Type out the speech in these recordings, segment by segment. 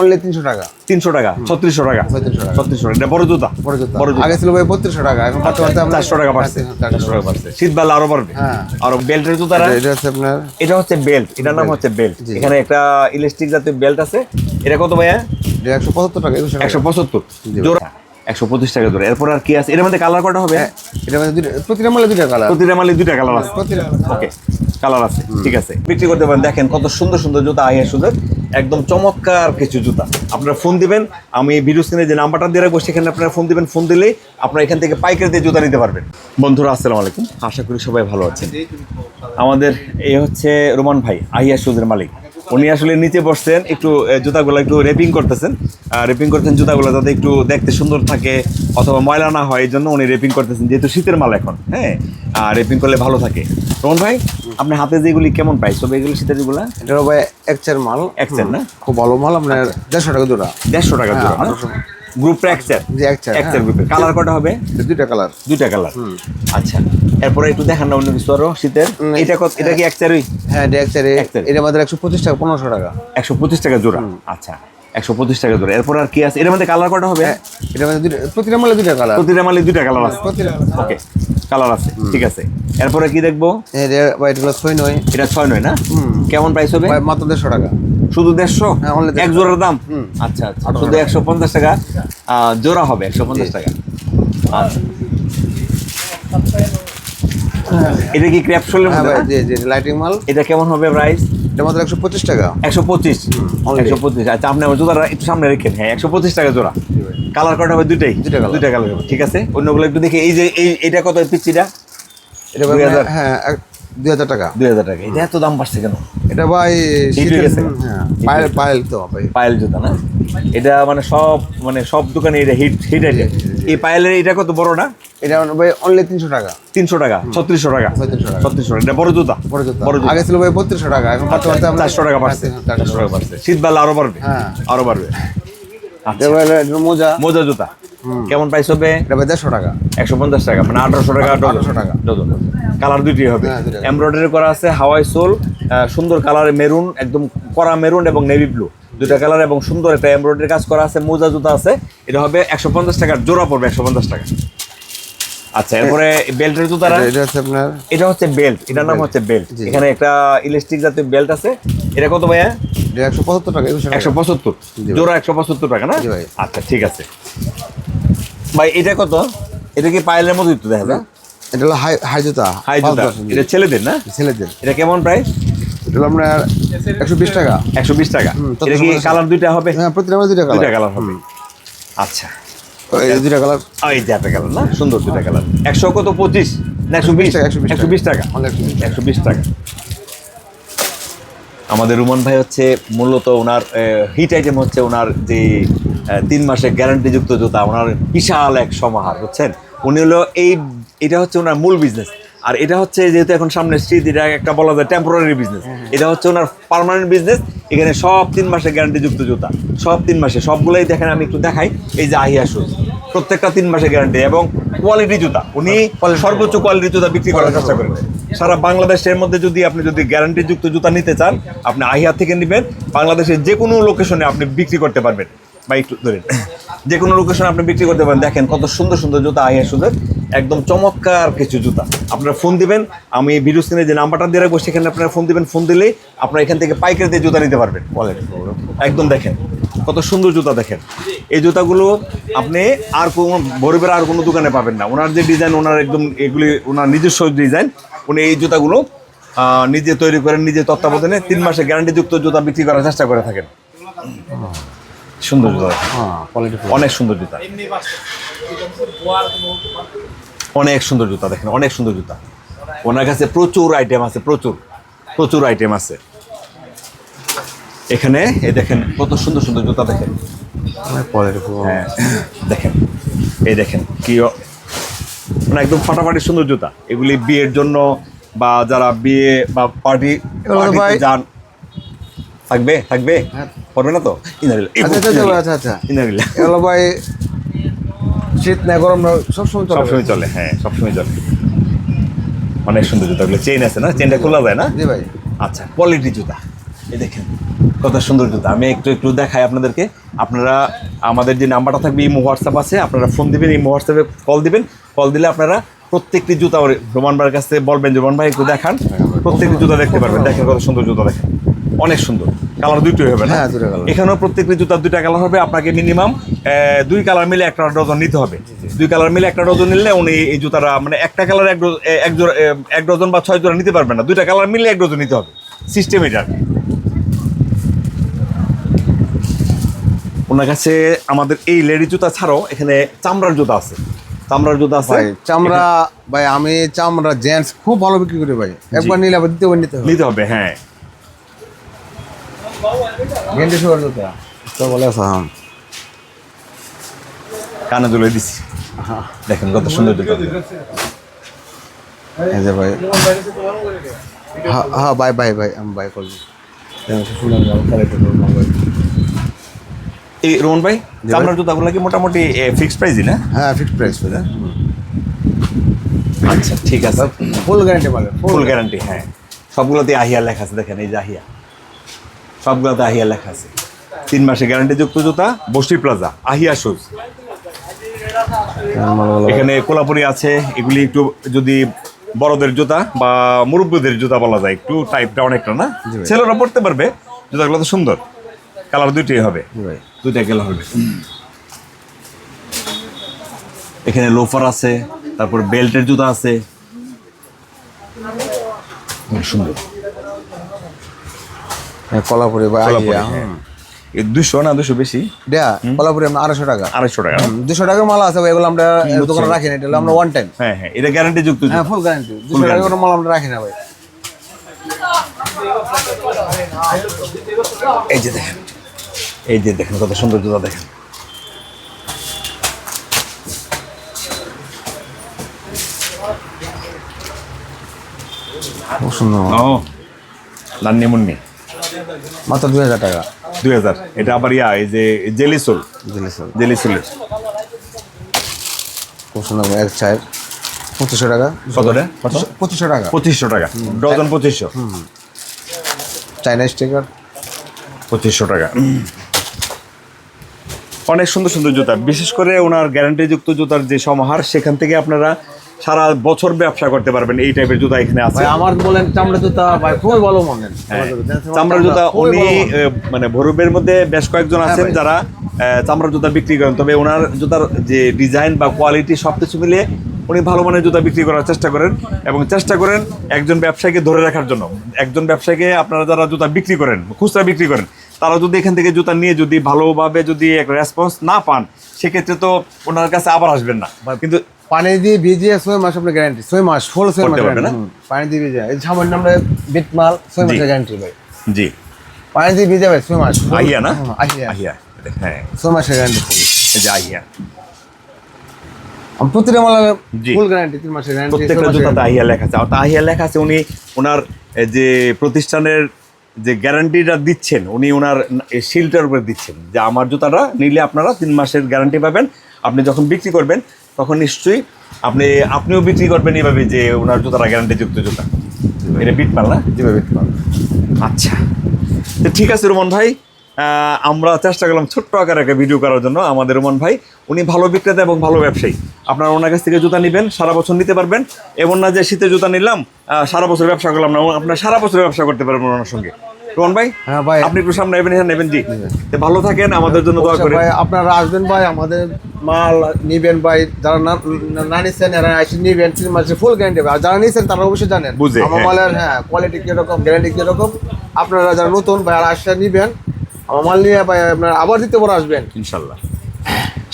Only তিনশো টাকা। তিনশো টাকা ছত্রিশশো টাকা। 3600 টাকা। ছত্রিশশো টাকা। বড় জুতা। বড় জুতা। বড় আগে ছিল ভাই বত্রিশশো টাকা এখন করতে করতে চারশো টাকা হ্যাঁ, চারশো টাকা। শীতবেলা আরও বাড়বে। হ্যাঁ। আর বেল্টের জুতারা এটা হচ্ছে আপনার এটা হচ্ছে বেল্ট। এটার নাম হচ্ছে বেল্ট। এখানে একটা ইলাস্টিক জাতীয় বেল্ট আছে। এটা কত ভাইয়া? একশো পঁচাত্তর টাকা একশো পঁচাত্তর। জোড়া একশো পঁচিশ টাকা জোড়া। এরপর আর কি আছে? এর মধ্যে কালার কটা হবে? এটা মানে দুইটা প্রতিটা মালে দুইটা কালার। প্রতিটা মালে দুইটা কালার আছে। ওকে কালার আছে। ঠিক আছে। বিক্রি করতে পারেন। দেখেন কত সুন্দর সুন্দর জুতা আইয়া সুন্দর। একদম চমৎকার কিছু জুতা। আপনারা ফোন দিবেন, আমি ভিডিও স্ক্রিনে যে নাম্বারটা দিয়ে রাখব, সেখানে আপনারা ফোন দিবেন, ফোন দিলেই আপনারা এখান থেকে পাইকারি দিয়ে জুতা নিতে পারবেন। বন্ধুরা, আসসালামু আলাইকুম। আশা করি সবাই ভালো আছেন। আমাদের এই হচ্ছে রোমান ভাই, আহিয়া সুদের মালিক। উনি আসলে নিচে বসছেন, একটু জুতাগুলো একটু রেপিং করতেছেন। রেপিং করতেছেন জুতাগুলো যাতে একটু দেখতে সুন্দর থাকে, অথবা ময়লা না হয়, এই জন্য উনি রেপিং করতেছেন, যেহেতু শীতের মাল এখন হ্যাঁ? আর রেপিং করলে ভালো থাকে। রোহন ভাই আপনার হাতে যেগুলি কেমন প্রাইস এগুলি শীতেরগুলা এটা ভাই এক চার মাল। এক চার না? খুব ভালো মাল আপনার দেড়শো টাকা জোড়া। দেড়শো টাকা হ্যাঁ, জোড়া। গ্রুপটা এক চার জি এক চার এক কালার কটা হবে? দুইটা কালার দুইটা কালার আচ্ছা। এরপরে একটু দেখান না অন্য কিছু আরও শীতের। এটা কত? এটা কি এক চারই হ্যাঁ এটা এক চারে এক চারে। এটা আমাদের একশো পঁচিশ টাকা পনেরোশো টাকা। একশো পঁচিশ টাকা জোড়া? আচ্ছা। একশো পঁচিশ টাকা জোড়া। এরপর আর কি আছে? এর মধ্যে কালার কটা হবে? হ্যাঁ, এটা মানে প্রতিটা মালে দুইটা কালার প্রতিটা মালে দুইটা কালার আছে। প্রতিটা ওকে কালার আছে। ঠিক আছে। এরপরে কি দেখব? এটা ছয় নয়। এটা ছয় নয় না। কেমন প্রাইস হবে? মাত্র দেড়শো টাকা। শুধু দেড়শো? হ্যাঁ, এক 150 জোড়ার দাম? আচ্ছা আচ্ছা। শুধু একশো পঞ্চাশ টাকা? জোড়া হবে একশো পঞ্চাশ টাকা। আচ্ছা। এটা কি ক্র্যাপশোলের হ্যাঁ মধ্যে লাইটিং মাল। এটা কেমন হবে প্রাইস এটা মাত্র একশো পঁচিশ টাকা। একশো পঁচিশ? একশো পঁচিশ। আচ্ছা আপনি আমার জোড়াটা একটু সামনে রেখেন। হ্যাঁ একশো পঁচিশ টাকা জোড়া। কালার কটা হবে দুইটাই। দুইটা colour। দুইটা কালার ঠিক আছে? অন্যগুলো একটু দেখি। এই যে এই এটা কত 2000 হ্যাঁ দুই হাজার টাকা। দুই হাজার টাকা। এটা এত দাম বাড়ছে কেন? এটা ভাই হয়ে? হ্যাঁ পায়েল পায়েল তো ভাই। পায়েল জুতা না? এটা মানে সব মানে সব দোকানে এটা হিট হিট আইটেম এই পায়েলের এটা কত বড় না? এটা ভাই অনলি তিনশো টাকা। তিনশো টাকা ছত্রিশশো টাকা। 3600 টাকা। ছত্রিশশো টাকা। এটা বড় জুতা? বড় জুতা। বড় জুতা। আগে ছিল ভাই বত্রিশশো টাকা এখন চারশো টাকা বাড়ছে। হ্যাঁ, চারশো টাকা। বাড়ছে। শীতবেলা আরও বাড়বে। হ্যাঁ। আরও বাড়বে আচ্ছা এটা ভাই এটা মোজা। মোজা জুতা। কেমন প্রাইস হবে? দেড়শো টাকা। একশো পঞ্চাশ টাকা মানে আঠারোশো টাকা ডজন। 1800 টাকা। ডজন। কালার দুইটি হবে। হ্যাঁ, এমব্রয়ডারি করা আছে হাওয়াই সোল সুন্দর কালারে মেরুন একদম কড়া মেরুন এবং নেভি ব্লু দুইটা কালার এবং সুন্দর একটা এমব্রয়ডারি কাজ করা আছে মোজা জুতা আছে। এটা হবে একশো পঞ্চাশ টাকার জোড়া পড়বে একশো পঞ্চাশ টাকা। আচ্ছা এরপরে বেল্টের জুতারা এটা- হচ্ছে আপনার এটা হচ্ছে বেল্ট এটার নাম হচ্ছে বেল্ট এখানে একটা ইলাস্টিক জাতীয় বেল্ট আছে। এটা কত ভাইয়া? একশো পঁচাত্তর টাকা একশো পঁচাত্তর? জোড়া একশো পঁচাত্তর টাকা না? আচ্ছা ঠিক আছে। ভাই এটা কত? এটা কি পায়েলের মতো একটু দেখা যায়? এটা হলো হাই হাই জুতা হাই জুতা। এটা ছেলেদের না? ছেলেদের। এটা কেমন প্রাইস এটা আপনার একশো বিশ টাকা। একশো বিশ টাকা। এটা কি কালার দুইটা হবে? হ্যাঁ প্রতিটা দুইটা দুইটা কালার। কালার হবে। আচ্ছা। এই দুইটা কালার। এই যে একটা কালার না? সুন্দর। দুইটা কালার। একশো কত? পঁচিশ? না একশো বিশ? টাকা, 120 একশো বিশ টাকা। অনেক একশো বিশ টাকা। আমাদের রুমান ভাই হচ্ছে মূলত ওনার হিট আইটেম হচ্ছে ওনার যে তিন মাসের গ্যারান্টিযুক্ত জুতা ওনার বিশাল এক সমাহার বুঝছেন? উনি হলো এই এটা হচ্ছে ওনার মূল বিজনেস আর এটা হচ্ছে যেহেতু এখন সামনে শীত এটা একটা বলা যায় টেম্পোরারি বিজনেস এটা হচ্ছে ওনার পার্মানেন্ট বিজনেস এখানে সব তিন মাসের গ্যারান্টিযুক্ত জুতা সব তিন মাসে সবগুলোই দেখেন আমি একটু দেখাই। এই যে আহিয়া শুজ প্রত্যেকটা তিন মাসে গ্যারান্টি এবং কোয়ালিটি জুতা। উনি সর্বোচ্চ কোয়ালিটি জুতা বিক্রি করার চেষ্টা করেন। সারা বাংলাদেশের মধ্যে যদি আপনি যদি গ্যারান্টিযুক্ত জুতা নিতে চান আপনি আহিয়া থেকে নেবেন। বাংলাদেশের যে কোনো লোকেশনে আপনি বিক্রি করতে পারবেন। বা একটু ধরেন। যে কোনো লোকেশনে আপনি বিক্রি করতে পারেন। দেখেন কত সুন্দর সুন্দর জুতা আহিয়া সুন্দর। একদম চমৎকার কিছু জুতা। আপনারা ফোন দিবেন আমি ভিডিও স্ক্রিনে যে নাম্বারটা দিয়ে রাখব সেখানে আপনারা ফোন দিবেন ফোন দিলেই আপনারা এখান থেকে পাইকারি দিয়ে জুতা নিতে পারবেন। কোয়ালিটি একদম দেখেন কত সুন্দর জুতা দেখেন। এই জুতাগুলো আপনি আর কোনো গরিবের আর কোনো দোকানে পাবেন না। ওনার যে ডিজাইন ওনার একদম এগুলি ওনার নিজস্ব ডিজাইন উনি এই জুতাগুলো নিজে তৈরি করেন নিজে তত্ত্বাবধানে তিন মাসে গ্যারান্টিযুক্ত জুতা বিক্রি করার চেষ্টা করে থাকেন। সুন্দর জুতা হ্যাঁ অনেক সুন্দর জুতা। অনেক সুন্দর জুতা দেখেন অনেক সুন্দর জুতা। ওনার কাছে প্রচুর আইটেম আছে প্রচুর প্রচুর আইটেম আছে। এখানে এই দেখেন কত সুন্দর সুন্দর জুতা দেখেন। হ্যাঁ দেখেন এই দেখেন কি মানে একদম ফাটাফাটি সুন্দর জুতা। এগুলি বিয়ের জন্য বা যারা বিয়ে বা পার্টি যান থাকবে থাকবে? হ্যাঁ। পড়বে না তো? ইনারিল্লাহ আচ্ছা আচ্ছা আচ্ছা, আচ্ছা আচ্ছা। এগুলো ভাই শীত না গরম না সবসময় চলে। সবসময় চলে হ্যাঁ সবসময় চলে। অনেক সুন্দর জুতাগুলো চেইন আছে না? চেনটা খোলা যায় না? জি ভাই। আচ্ছা কোয়ালিটি জুতা। এই দেখেন কত সুন্দর জুতা। আমি একটু একটু দেখাই আপনাদেরকে। আপনারা আমাদের যে নাম্বারটা থাকবে ইমো হোয়াটসঅ্যাপ আছে। আপনারা ফোন দিবেন ইমো হোয়াটসঅ্যাপে কল দিবেন। কল দিলে আপনারা প্রত্যেকটি জুতা রোমান ভাইয়ের কাছে বলবেন যে রোমান ভাই একটু দেখান। প্রত্যেকটি জুতা দেখতে পারবেন। দেখেন কত সুন্দর জুতা দেখেন। অনেক সুন্দর। কালার দুটোই হবে না? হ্যাঁ, দুটো। এখানেও প্রত্যেকটি জুতার দুইটা কালার হবে আপনাকে মিনিমাম দুই কালার মিলে একটা ডজন নিতে হবে। দুই কালার মিলে একটা ডজন নিলে উনি এই জুতাটা মানে একটা কালার এক ডজন- এক জোড়া এক ডজন বা ছয় জোড়া নিতে পারবেন না। দুইটা কালার মিলে এক ডজন নিতে হবে। সিস্টেম এটা ওনার কাছে আমাদের এই লেডি জুতা ছাড়াও এখানে চামড়ার জুতা আছে। চামড়ার জুতা আছে। চামড়া ভাই আমি চামড়া জেন্টস খুব ভালো বিক্রি করি ভাই। একবার নিলে আবার দ্বিতীয়বার নিতে হবে। নিতে হবে হ্যাঁ। গেন্ডি সুগার জুতা। তো বলে আছে হ্যাঁ। কানে দুলে দিছি। দেখেন কত সুন্দর জুতা। এই যে ভাই। হ্যাঁ হ্যাঁ বাই বাই ভাই আমি বাই করব। শুনে যাব তাহলে করব ভাই। এই রোহন ভাই। চামড়ার জুতাগুলো কি মোটামুটি ফিক্সড প্রাইসই না? হ্যাঁ ফিক্সড প্রাইস ভাই আচ্ছা ঠিক আছে। ফুল গ্যারান্টি পাবে ফুল গ্যারান্টি হ্যাঁ। সবগুলোতে আহিয়া লেখা আছে দেখেন এই যে আহিয়া। সবগুলোতে আহিয়া লেখা আছে। তিন মাসে গ্যারান্টি যুক্ত জুতা বসি প্লাজা আহিয়া শুজ এখানে কোলাপুরি আছে এগুলি একটু যদি বড়দের জুতা বা মুরব্বীদের জুতা বলা যায় একটু টাইপটা অনেকটা না? ছেলেরা পড়তে পারবে জুতাগুলো তো সুন্দর। কালার দুইটাই হবে। দুইটা কালার হবে। এখানে লোফার আছে তারপর বেল্টের জুতা আছে। খুব সুন্দর। কলাপুরি ভাই কোলাপুরি, হ্যাঁ। দুশো না দুশো বেশি? দেয়া কলাপুরি আমরা আড়াইশো টাকা। আড়াইশো টাকা। দুশো টাকা মাল আছে এগুলো আমরা দোকানে রাখি না এটা আমরা ওয়ান টাইম হ্যাঁ হ্যাঁ এটা গ্যারান্টি যুক্ত হ্যাঁ ফুল গ্যারান্টি দুশো টাকা। করে মাল আমরা রাখি না ভাই। এই যে দেখেন এই যে দেখেন কত সুন্দর জুতা দেখেন। খুব সুন্দর। ও নান্নি মুন্নি মাত্র দুই হাজার টাকা। দুই হাজার। এটা আবার ইয়া এই যে জেলিসোল স্যার জেলিসোলের খুব সুন্দর এক চার পঁচিশশো টাকা। কতটা পঁচিশশো টাকা। পঁচিশশো টাকা। ডজন পঁচিশশো। China sticker. পঁচিশশো টাকা। অনেক সুন্দর সুন্দর জুতা। বিশেষ করে ওনার গ্যারান্টিযুক্ত জুতার যে সমাহার সেখান থেকে আপনারা সারা বছর ব্যবসা করতে পারবেন এই টাইপের জুতা এখানে আছে। আমার বলেন চামড়া জুতা ভাই খুবই ভালো মনে হ্যাঁ। চামড়ার জুতা উনি মানে ভরুবের মধ্যে বেশ কয়েকজন হ্যাঁ আছেন যারা চামড়ার জুতা বিক্রি করেন। তবে ওনার জুতার যে ডিজাইন বা কোয়ালিটি সব কিছু মিলিয়ে উনি ভালো মানের জুতা বিক্রি করার চেষ্টা করেন এবং চেষ্টা করেন একজন ব্যবসায়ীকে ধরে রাখার জন্য। একজন ব্যবসায়ীকে আপনারা যারা জুতা বিক্রি করেন খুচরা বিক্রি করেন তারা যদি এখান থেকে জুতা নিয়ে যদি ভালোভাবে যদি এক রেসপন্স না পান সেক্ষেত্রে তো ওনার কাছে আবার আসবেন না। কিন্তু পানি দিয়ে ভিজিয়ে ছয় মাস আপনার গ্যারান্টি ছয় মাস ফুল ছয় মাস পানি দিয়ে এই সামান্য আমরা ছয় মাসের গ্যারান্টি ভাই। জি। পানি দিয়ে ভিজে ভাই ছয় মাস। আহিয়া না? আহিয়া। আহিয়া। হ্যাঁ। ছয় মাসের গ্যারান্টি যে আহিয়া। আমি প্রতিটা মাল ফুল গ্যারান্টি তিন মাসের গ্যারান্টি প্রত্যেকটা জুতাতে আহিয়া লেখা আছে। আর আহিয়া লেখা আছে উনি ওনার যে প্রতিষ্ঠানের যে গ্যারান্টিটা দিচ্ছেন উনি ওনার শিলটার উপরে দিচ্ছেন। যে আমার জুতাটা নিলে আপনারা তিন মাসের গ্যারান্টি পাবেন। আপনি যখন বিক্রি করবেন তখন নিশ্চয়ই আপনি আপনিও বিক্রি করবেন এইভাবে যে ওনার জুতাটা গ্যারান্টি যুক্ত জুতা। এটা বিট মাল না? জি ভাই বিট মাল আচ্ছা। তো ঠিক আছে রোমন ভাই আমরা চেষ্টা করলাম ছোট্ট আকারে একটা ভিডিও করার জন্য। আমাদের রোমান ভাই উনি ভালো বিক্রেতা এবং ভালো ব্যবসায়ী। আপনারা ওনার কাছ থেকে জুতা নেবেন সারা বছর নিতে পারবেন। এমন না যে শীতে জুতা নিলাম সারা বছর ব্যবসা করলাম না আপনার সারা বছর ব্যবসা করতে পারবেন ওনার সঙ্গে। রোমান ভাই হ্যাঁ ভাই। আপনি একটু সামনে নেবেন হ্যাঁ নেবেন জি। ভালো থাকেন আমাদের জন্য দোয়া অবশ্যই করে ভাই আপনারা আসবেন ভাই আমাদের মাল নিবেন ভাই যারা না নিচ্ছেন এরা এসে নিবেন তিন মাসের ফুল গ্যারান্টি আর যারা নিচ্ছেন তারা অবশ্যই জানেন বুঝে, আমার হ্যাঁ। মালের হ্যাঁ কোয়ালিটি কীরকম গ্যারান্টি কীরকম। আপনারা যারা নতুন ভাই আর আসলে নিবেন আমার মাল নিয়ে ভাই আপনারা আবার দিতে পরে আসবেন। ইনশাল্লাহ।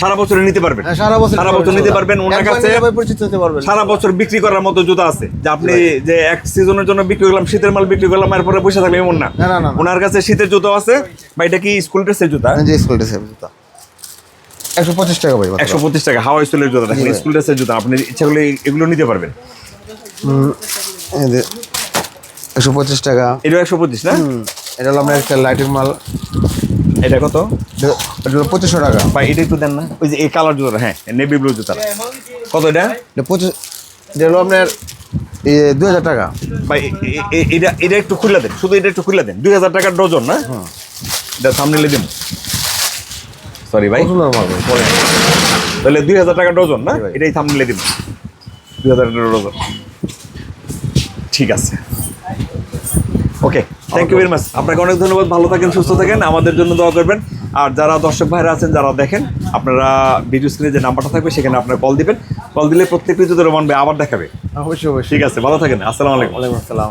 সারা বছরে নিতে পারবেন। হ্যাঁ, সারা বছর সারা বছর নিতে পারবেন ওনার কাছে পরিচিত হতে পারবেন। সারা বছর বিক্রি করার মতো জুতা আছে। যে আপনি যে এক সিজনের জন্য বিক্রি করলাম শীতের মাল বিক্রি করলাম এরপরে পয়সা থাকবে এমন না। ওনার কাছে শীতের জুতো আছে। বা এটা কি স্কুল ড্রেসের জুতা? যে স্কুল ড্রেসের জুতা। একশো পঁচিশ টাকা ভাই একশো পঁচিশ টাকা হাওয়াই স্কুলের জুতা। দেখেন জি। স্কুল ড্রেসের জুতা আপনি ইচ্ছা করলে এগুলো নিতে পারবেন। একশো পঁচিশ টাকা। এটা একশো পঁচিশ না? এটা হলো আপনার একটা লাইটের মাল। এটা কত? পঁচিশশো টাকা। বা এটা একটু দেন না। ওই যে এই কালার জুতাটা হ্যাঁ নেভি ব্লু জুতাটা। কত এটা? পঁচিশ এটা হলো আপনার দুই হাজার টাকা। ভাই এটা এটা একটু খুলে দেন শুধু এটা একটু খুলে দেন। দুই হাজার টাকার ডজন না? এটা সামনে দিন সরি ভাই। ভাই তাহলে দুই হাজার টাকা ডজন না? ভাই। এটাই থামলে দিব দুই হাজার টাকা ডজন। ঠিক আছে। Okay thank you very much আপনাকে অনেক ধন্যবাদ। ভালো থাকেন সুস্থ থাকেন। আমাদের জন্য দোয়া করবেন। আর যারা দর্শক ভাইরা আছেন যারা দেখেন আপনারা ভিডিও স্ক্রিনে যে নাম্বারটা থাকবে সেখানে আপনারা কল দিবেন। কল দিলে প্রত্যেক ভিডিওতে রোমান ভাই আবার দেখাবে। অবশ্যই অবশ্যই। ঠিক আছে ভালো থাকেন। আসসালামু আলাইকুম। ওয়ালাইকুম আসসালাম।